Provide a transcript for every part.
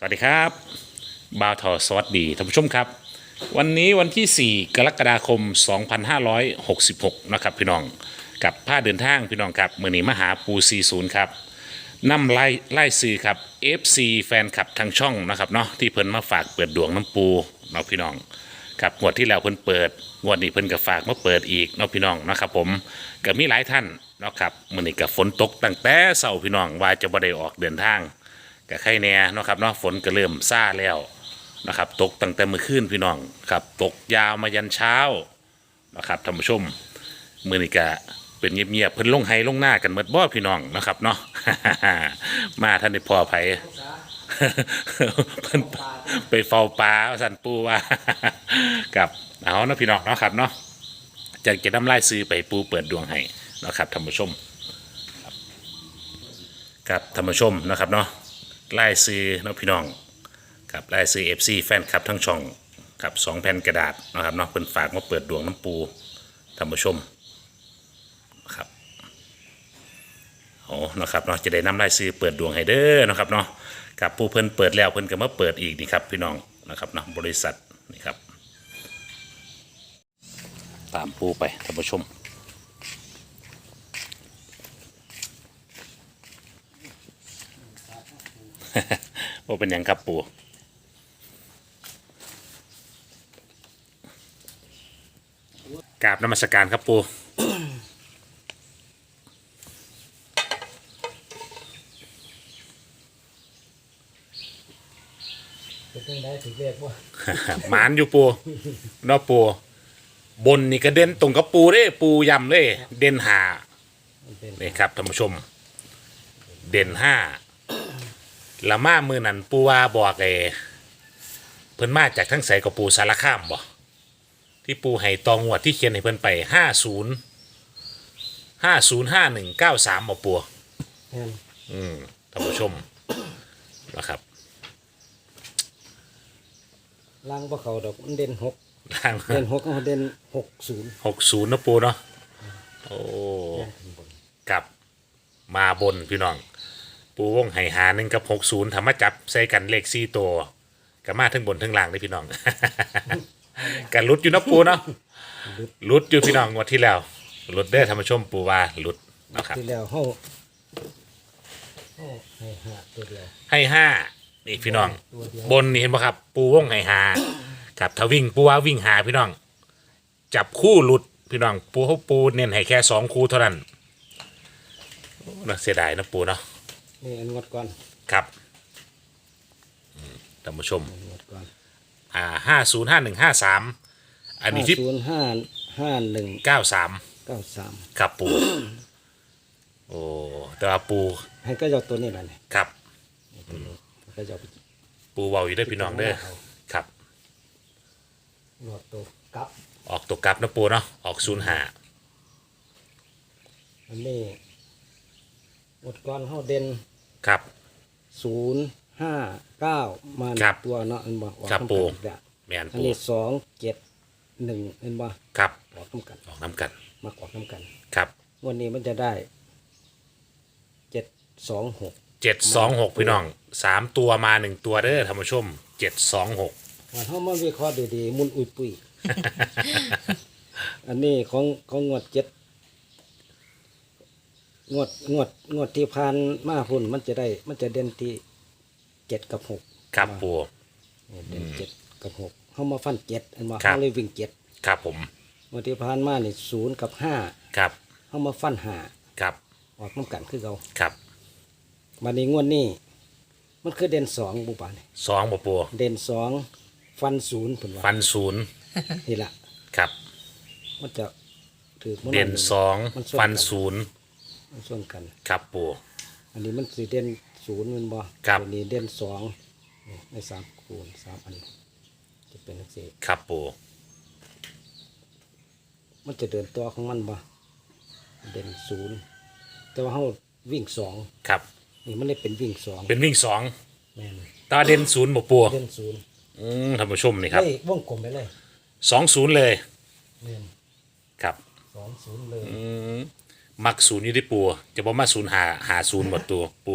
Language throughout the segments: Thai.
สวัสดีครับบาวทอสวัสดีท่านผู้ชมครับ วันนี้วันที่ 4 กรกฎาคม 2566 นะครับพี่น้องกับผ้าเดินทางพี่น้องครับมือนี้มาหาปู40 ครับนำไล่ไล่ซื้อครับ FC แฟนคลับทางช่องนะครับเนาะที่เพิ่นมาฝากเปิดดวงน้ำปูเนาะพี่น้องครับงวดที่แล้วเพิ่นเปิดงวดนี้เพิ่นก็ฝากมาเปิดอีกเนาะพี่น้องนะครับผมก็มีหลายท่านเนาะครับมือนี้ก็ฝนตกตั้งแต่เช้าพี่น้องว่าจะบ่ได้ออกเดินทาง ก็ใครแน่เนาะครับเนาะฝนก็เริ่มซาแล้วนะครับ ตกตั้งแต่เมื่อคืนพี่น้องครับ ตกยาวมายันเช้านะครับท่านผู้ชมมือนี้ก็เป็นเงียบๆเพิ่นลงไห้ลงหน้ากันเมดบ่พี่น้องนะครับเนาะ มาท่านได้พอไผเพิ่นไปเฝ้าปลาว่าสันปูว่า กับเอาเนาะพี่น้องเนาะครับเนาะจะเก็บน้ำลายซื้อไปปูเปิดดวงให้นะครับท่านผู้ชม ครับท่านผู้ชมนะครับเนาะ ไล่ซื้อเนาะพี่น้องครับไล่ซื้อ FC แฟนคลับทั้งช่องครับสองแผ่นกระดาษนะครับเนาะเพิ่นฝากมาเปิดดวงน้ำปูท่านผู้ชมครับโอ้นะครับเนาะจะได้นำไล่ซื้อเปิดดวงให้เด้อนะครับเนาะครับปูเพิ่นเปิดแล้วเพิ่นก็มาเปิดอีกนี่ครับพี่น้องนะครับเนาะบริษัทนี่ครับตามปูไปท่านผู้ชม ว่าเป็นหยังครับปูกราบนมัสการครับปูเป็นจังได้ถึงเรียกว่าหมานอยู่ปูเนาะปูบนนี่ก็เด่นตรงกับปูเด้ปูยำเลย เด่นหามันเป็นนี่ครับท่านผู้ชม เด่นห้า ละมามือนันปูว่าบอกเอเพิ่นมาจากทั้งใสกับปูสารคามบ่ที่ปูให้ตองวดที่เขียนให้เพิ่นไปห้าศูนย์ห้าศูนย์ห้าหนึ่งเก้าสามบ่ปูแม่นอืมท่านผู้ชมนะครับล่างบ่เขาดอกมันเด่นหกล่างเด่นหกเอาเด่นหกศูนย์หกศูนย์นะปูเนาะโอ้กลับมาบนพี่น้อง ปูวงไห่หาหนึ่งกับหกศูนย์ทำมาจับใส่กันเลขสี่ตัวกับมาทั้งบนทั้งล่างเลยพี่น้อง กันลุดอยู่เนาะปูเนาะลุดอยู่พี่น้องงวดที่แล้วลุดเด้อธรรมชมปูว่าลุดนะครับ ที่แล้วเฮาเฮาให้หาตัวเดียวให้ห้านี่พี่น้องตัวเดียวบนนี่เห็นปะครับ ปูวงไห่หากับทวิ่งปูว่าวิ่งหาพี่น้อง จับคู่หลุดพี่น้อง ปูเขาปูเน้นให้แค่สองคู่เท่านั้นโอ้น่าเสียดายนะปูเนาะ นี่อันงดก่อนครับอืมท่านผู้ชมอันงดก่อนอ่าห้าศูนย์ห้าหนึ่งห้าสามอันนี้ที่ศูนย์ห้าห้าหนึ่งเก้าสามเก้าสามครับปู โอ้แต่ว่าปูให้ก็เจ้าตัวนี้แหละนี่ครับก็เจ้าไปปูเบาอยู่ได้อพี่น้องเด้อครับหลอดตัวกลับออกตัวกลับนะปูเนาะออกศูนย์หาอันนี้ง ดก่อนเฮาเด่นครับ ศูนย์ห้าเก้ามาครับตัวเนาะอันบ่ออกครับทำปู่กันเนี่ยแมนอันปูนี้สองเจ็ดหนึ่งเห็นบ่ครับออกน้ำกันออกน้ำกันมาออกน้ำกันครับวันนี้มันจะได้เจ็ดสองหกเจ็ดสองหกพี่น้องสามตัวมาหนึ่งตัวเด้อท่านผู้ชมเจ็ดสองหกวันเขามาวิเคราะห์ดีๆมุนอุยปุย อันนี้ของของงวดเจ็ด งวดงวดงวดที่ผ่านมาพุ่นมันจะได้ มันจะเด่นที่เจ็ดกับหกครับปู เด่นเจ็ดกับหกเขามาฟันเจ็ดอันมาครับ เขาเลยวิ่งเจ็ดครับผม งวดที่ผ่านมานี่ศูนย์กับห้าครับ เขามาฟันห้าครับ ออกน้ำกันคือเขาครับวันนี้งวดนี้ มันคือเด่นสองบุปผานี่สองบ่ปูเด่นสองฟันศูนย์ผลว่าฟันศูนย์นี่แหละครับ มันจะถือมันเด่นสองมันส่วนฟันกันศูนย์ มันส่วนกัน ครับปู อันนี้มันสีเด่นศูนย์แมันบ่ครับ อันนี้เด่นสองนี่ในสามคูณสามอันจะเป็นนักเสียครับปูมันจะเดินตัวของมันบ่เด่นศูนย์แต่ว่าเขาวิ่งสองครับ นี่มันเลยเป็นวิ่งสองเป็นวิ่งสองแม่นตาเด่นศูนย์บ่ปูเด่นศูนย์อืมท่านผู้ชมนี่ครับเลยวงกลมไปเลยสองศูนย์เลยแม่นครับ สองศูนย์เลย อืม มักศูนย์อยู่ที่ปูจะบ่มาศูนย์หาหาศูนย์หมดตัวปู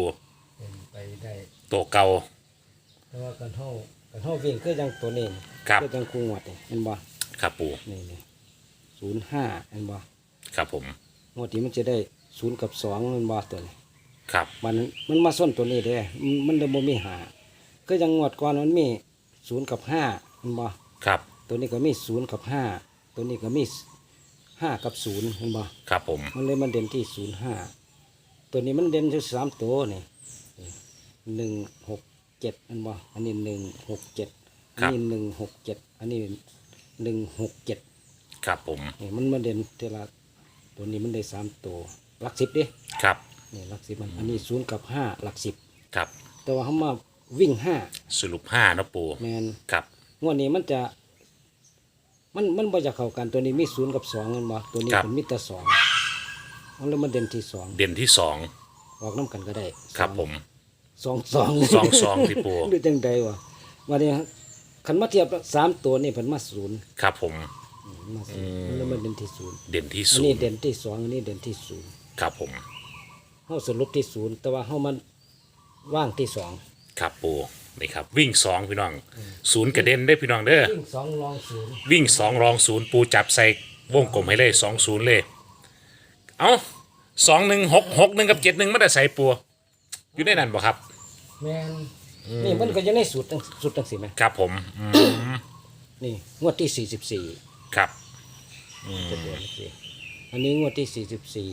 เป็นไปได้ ตัวเก่าหแต่ว่ากันเท่ากันเท่าวิ่งคือจังตัวนี้ครับ คือจังคูงวดนี่เห็นบ่ครับปูนี่นี่ศูนย์ห้าเห็นบ่ครับผมงวดนี้มันจะได้ศูนย์กับสองเห็นบ่ตัวนี้ครับมันมันมาส้นตัวนี้เด้มันมันเลยบ่มีหาคือจังงวดก่อนมันมีศูนย์กับห้าเห็นบ่ครับตัวนี้ก็มีศูนย์กับห้าตัวนี้ก็มี ห้ากับศูนย์เห็นบ่ครับผม มันเลยมันเด่นที่ศูนย์ห้าตัวนี้มันเด่นที่สามตัวนี่หนึ่งหกเจ็ดอันบ่อันนี้หนึ่งหกเจ็ดอันนี้หนึ่งหกเจ็ดอันนี้หนึ่งหกเจ็ดครับผมนี่มันมาเด่นทีละตัวนี้มันได้สามตัวหลักสิบดิครับนี่หลักสิบมันอันนี้ศูนย์กับห้าหลักสิบครับ แต่ว่าเขามาวิ่งห้าสรุปห้าเนาะปูแมนครับงวดนี้มันจะ มันมันบ่จะเข้ากันตัวนี้มีศูนย์กับสองเงินบ่ตัวนี้เป็นมิตรสองมันเลยมันเด่นที่สองเด่นที่สองออกน้ำกันก็ได้ครับผมสองสองสองสองที่ปูดูจังใดวะวันนี้คันมาเทียบสามตัวนี่เพิ่นมาศูนย์ครับผม อืมมาศูนย์มันเลยมันเด่นที่ศูนย์เด่นที่อันศูนี้นย์เด่นที่สองอันนี้เด่นที่ศูนย์ครับผมเฮาสรุปที่ศูนย์แต่ว่าเฮามันว่างที่สองครับปู นี่ครับวิ่งสองพี่น้องศูนย์กระเด็นได้อพี่น้องเด้อ วิ่งสองรองศูนย์วิ่งสองรองศูนย์ปูจับใส่วงกลมให้เลยสองศูนย์เลย เอาสองหนึ่งหกหกหนึ่งกับเจ็ดหนึ่งไม่ได้ใส่ปูอยู่ในนั้นบ่ครับ แม่นนี่มันก็ยังในสูตรจังสูตรจังสิแม่ครับผมอืมนี่งวดที่สี่สิบสี่ครับ จะเดือนสิอันนี้งวดที่สี่สิบสี่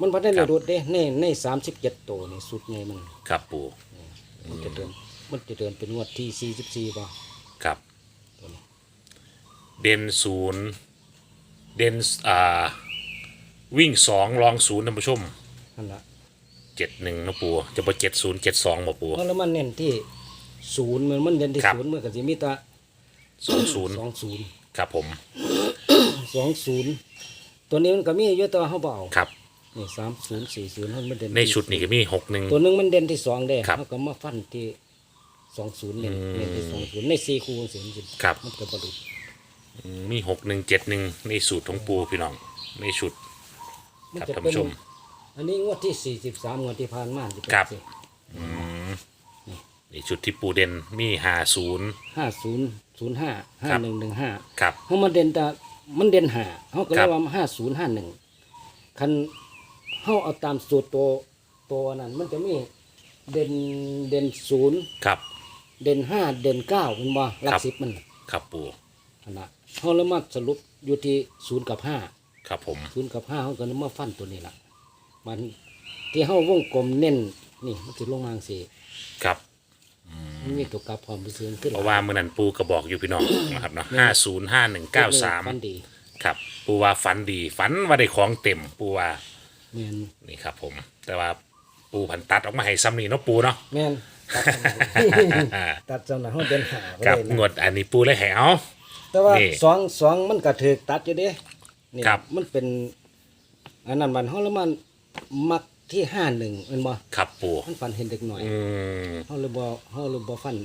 มันพัฒนาดูดเด้ในในสามสิบเจ็ดตัวนี่สุดไงมัน ครับปู มันจะเดิน มันจะเดินเป็นงวดที่สี่สิบสี่ป่ะครับ ตัวนี้เด่นศูนย์เด่นอ่าวิ่งสองรองศูนย์ท่านผู้ชมนั่นละเจ็ดหนึ่งนะปูจะบ่เจ็ดศูนย์เจ็ดสองบ่ปูเพราะแล้วมันเน้นที่ศูนย์มันมันเน้นที่ครับศูนย์เมื่อกี้มีแตาสองศูนย์สองศูนย์ครับผมสองศูนย์ตัวนี้มันก็มีเยอะแตัวาเขาเบเอาครับ นี่สามศูนย์สี่ศูนย์มันเด่นในชุดนี้ก็มีหกหนึ่ง ตัวหนึงมันเด่นที่สองเด้ครับเขาก็มาฟันที่สองศูนย์เน้นเน้นที่สองศูนย์ในสี่คูณสี่สิบครับ มันก็ประดุมีหกหนึ่งเจ็ดหนึ่งในสูตรของปูพี่น้องในชุด มันครับจะท่านเป็นผู้ชมอันนี้งวดที่สี่สิบสามงวดที่ผ่านมาจะเป็นครับ ในชุดที่ปูเด่นมีห้าศูนย์ ห้าศูนย์ศูนย์ห้าห้าครับหนึ่งหนึ่งห้าครับ เขามาเด่นแต่มันเด่นหาเขาก็ครัเรียบกว่าห้าศูนย์ห้าหนึ่งคัน เขาเอาตามสูตรตัวตัวนั้นมันจะมีเด่นเด่นศูนย์ครับเด่นห้าเด่นเก้าเป็นบ่หลัครักบสิบมันครับปูขนาดเขาเลยมาสรุปอยู่ที่ศูนย์กับห้าครับผมศูนย์กับห้าเขาก็เลยมาฟันตัวนี้ละมันที่เขาวงกลมเน้นนี่มันจะลงมาสิครับมันมีตัวกลับพร้อมไปซื้อขึ้นเพราะว่าเมื่อนั้นปูก็บอกอยู่พี่น้องนะครับเนาะห้าศูนย์ห้าหนึ่งเก้าสามฟันดีครับ ปูว่าฝันดีฝันว่าได้ของเต็มปูว่า แมนนี่ครับผม แต่ว่าปูพันตัดออกมาให้ซ้ำนี่เนาะปูเนาะ แมนตัดสำนักตัดสำนักเขาเดินหาไปครับเลยงนะวดอันนี้ปูเลยแหว แต่ว่านี่สองสองมันก็ถือตัดอยู่เด้นี่ครับ มันเป็นอันนั้นมันเขาแล้วมันมักที่ห้าหนึ่งมันบ่ครับปูมันฟันเห็นเด็กหน่อยอืมเขาเลยบ่เขาเลยบ่ฟัน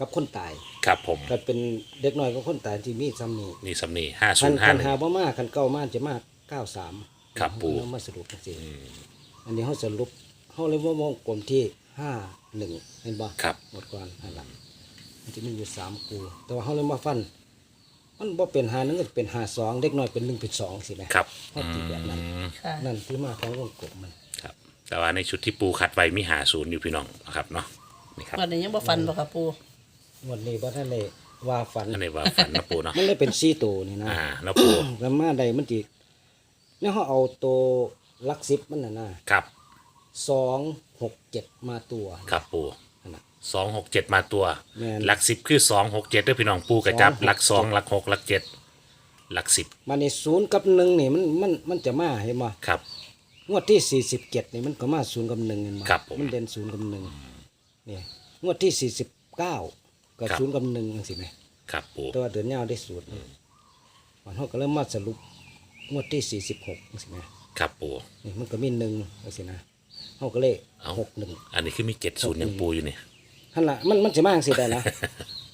กับคนตาย ครับผม ก็เป็นเด็กน้อยกับคนตายที่มีซ้ำนี่นี่ซ้ำนี่ห้าศูคันนย์ห้าคันหนึ่งหาบ่มาคันเก้ามาจะมาเก้าสาม ครับปู่เรามาสรุปจังซี่อันนี้เขาสรุปเขาเลยว่าวงกลมที่ห้าหนึ่งเห็นบ่ครับ หมดก่อนอันหลังมันจะมีอยู่สามกูแต่ว่าเขาเลยมาฟัน มันบ่เป็นหาหนึ่งก็เป็นหาสองเด็กน้อยเป็นหนึ่งเป็นสองสิแหมครับเขาตีแบบนั้นค่ะ นั่นที่มาของวงกลมมันครับ แต่ว่าในชุดที่ปูขัดไว้มีหาศูนย์อยู่พี่น้องนะครับเนาะนี่ครับวันนี้ยังบ่ฟันบ่ค่ะปูวันนี้บ่ท่านได้ว่าฝัน อันนี้ว่าฝันนะปูเนาะมันเลยเป็นสี่ตัวนี่นะ อ่าแล้วปู แล้วมาใดมันจี เนี่ยเขาเอาตัวหลักสิบมันน่ะนะครับ สองหกเจ็ดมาตัวครับปูนั่นน่ะ สองหกเจ็ดมาตัว แม่น หลักสิบคือสองหกเจ็ดด้วยพี่น้องปูกระจับสองหกหลักสองหลักหกหลักเจ็ดหลักสิบมาในศูนย์กับหนึ่งนี่มันมันมันจะมาเห็นบ่ครับ งวดที่สี่สิบเจ็ดนี่มันก็มาศูนย์กับหนึ่งเห็นบ่ครับผมมันเด่นศูนย์กับหนึ่งเนี่ยงวดที่สี่สิบเก้าก็ครับ ศูนย์กับหนึ่งจังสิไหมครับปูแต่ว่าเดือนยาวได้สูตรมันเขาก็เริ่มมาสรุป งวดที่สี่สิบหกจังสิไหมครับปูนี่มันก็มีหนึ่งจังสินะเขาก็เลยเอาหกหนึ่งอันนี้คือมีเจ็ดศูนย์ยังปูอยู่นี่ท่านละมันมันจะมาจังสิได้นะ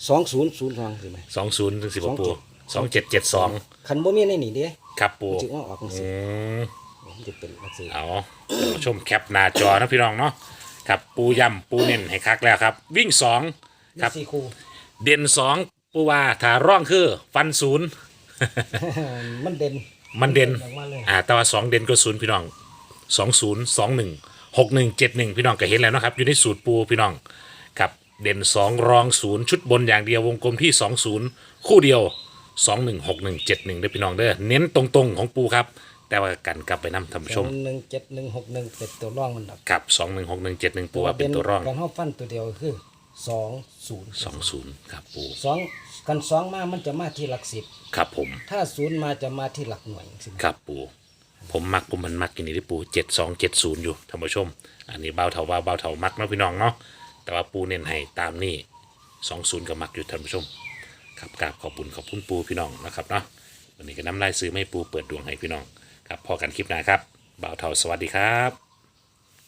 สองศูนย์ศูนย์สองสิไหมสองศูนย์ถึงสิบปู27สองเจ็ดเจ็ดสองคันบ่มีในนี่เด้ครับปูมันจึงว่าออกจังอืสิมมันจะเป็นจังสิเอาท่านผู้ชมแคปหน้าจอนะพี่น้องเนาะครับปูย่ำปูเน้นให้คักแล้วครับ วิ่งสองมีครับสี่คู่เด่นสองปูว่าถ้าร่องคือ ฟันศูนย์มันเด่น มันเด่นออกมาเลยอ่าแต่ว่าสองเด่นก็ศูนย์พี่น้องสองศูนย์สองหนึ่งหกหนึ่งเจ็ดหนึ่งพี่น้องก็เห็นแล้วนะครับ อยู่ในสูตรปูพี่น้องครับเด่นสองรองศูนย์ชุดบนอย่างเดียววงกลมที่สองศูนย์คู่เดียวสองหนึ่งหกหนึ่งเจ็ดหนึ่งเด้อพี่น้องเด้อเน้นตรงๆของปูครับ แต่ว่ากันกลับไปนำท่านผู้ชมหนึ่งเจ็ดหนึ่งหกหนึ่งเป็นตัวร่องมันดับครับสองหนึ่งหกหนึ่งเจ็ดหนึ่งปูว่าเป็นตัวรองการห้าฟันตัวเดียวคือ สองศูนย์สองศูนย์ครับปูสองกันสองมามันจะมาที่หลักสิบครับผม ถ้าศูนย์มาจะมาที่หลักหน่วยสิครับปูผมมักผมมันมักกินนี่ที่ปูเจ็ดสองเจ็ดศูนย์อยู่ท่านผู้ชม อันนี้เบาเถาว่าเบาเถามักเนาะพี่น้องเนาะแต่ว่าปูเน้นให้ตามนี่สองศูนย์ก็มักอยู่ท่านผู้ชมครับกราบขอบคุณขอบคุณปูพี่น้องนะครับเนาะวันนี้ก็น้ำลายซื้อไม่ปูเปิดดวงให้พี่น้อง ครับพอกันคลิปหน้าครับเบาเถาสวัสดีครับ